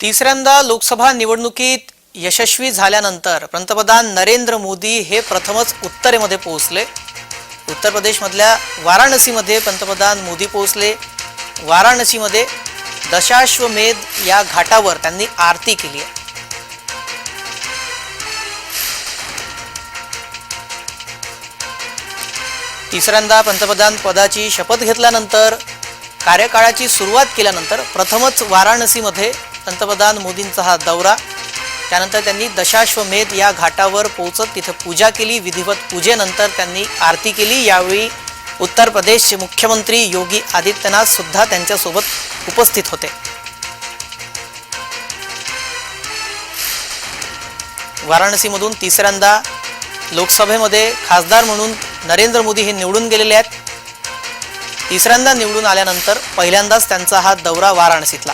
तिसऱ्यांदा लोकसभा निवडणुकीत यशस्वी झाल्यानंतर पंतप्रधान नरेंद्र मोदी हे प्रथमच उत्तरेमध्ये पोहोचले. उत्तर प्रदेशमधल्या वाराणसीमध्ये पंतप्रधान मोदी पोहोचले. वाराणसीमध्ये दशाश्वमेध या घाटावर त्यांनी आरती केली आहे. तिसऱ्यांदा पंतप्रधान पदाची शपथ घेतल्यानंतर कार्यकाळाची सुरुवात केल्यानंतर प्रथमच वाराणसीमध्ये पंतप्रधान मोदींचा हा दौरा. त्यानंतर त्यांनी दशाश्वमेध या घाटावर पोहोचत तिथं पूजा केली. विधिवत पूजेनंतर त्यांनी आरती केली. यावेळी उत्तर प्रदेशचे मुख्यमंत्री योगी आदित्यनाथ सुद्धा त्यांच्यासोबत उपस्थित होते. वाराणसीमधून तिसऱ्यांदा लोकसभेमध्ये खासदार म्हणून नरेंद्र मोदी हे निवडून गेलेले आहेत. तिसऱ्यांदा निवडून आल्यानंतर पहिल्यांदाच त्यांचा हा दौरा वाराणसीतला.